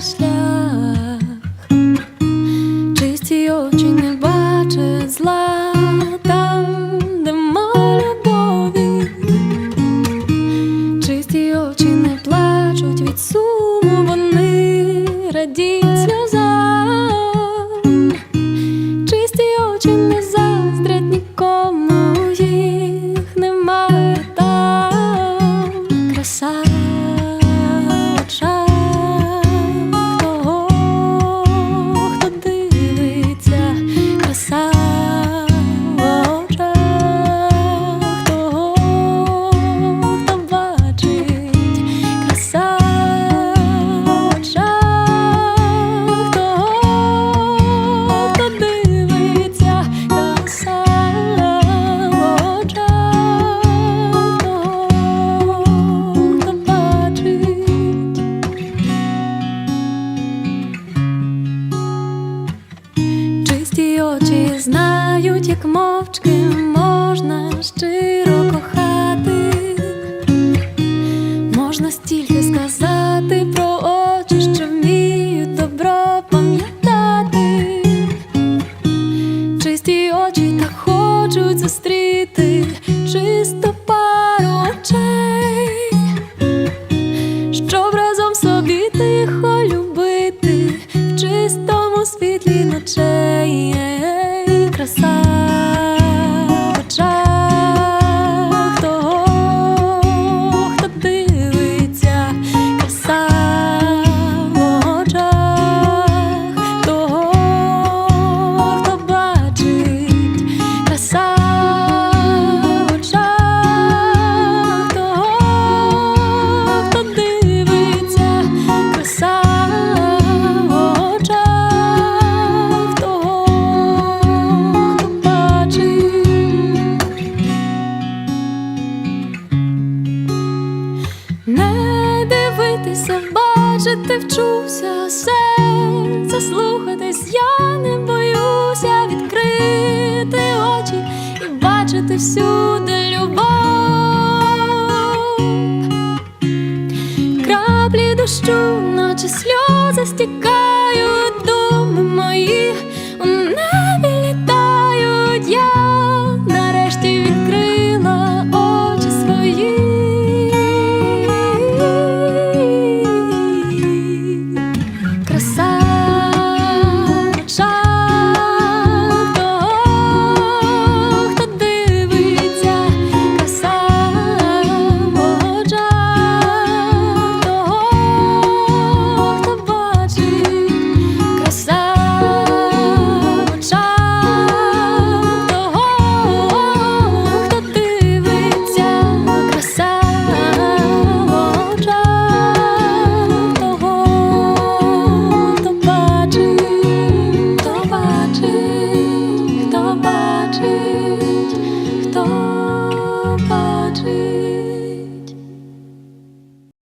шлях, чисті очі не бачать зла там, де мо любові, чисті очі не плачуть від суму, вони радіють Очі знають, як мовчки можна щиро кохати, можна стільки сказати про очі, що вміють добро пам'ятати. Чисті очі так хочуть зустріти чисто пару очей, чистому світлі ночей. Краса вчуся, серце слухатись, я не боюся відкрити очі і бачити всюди любов. Краплі дощу, наче сльози.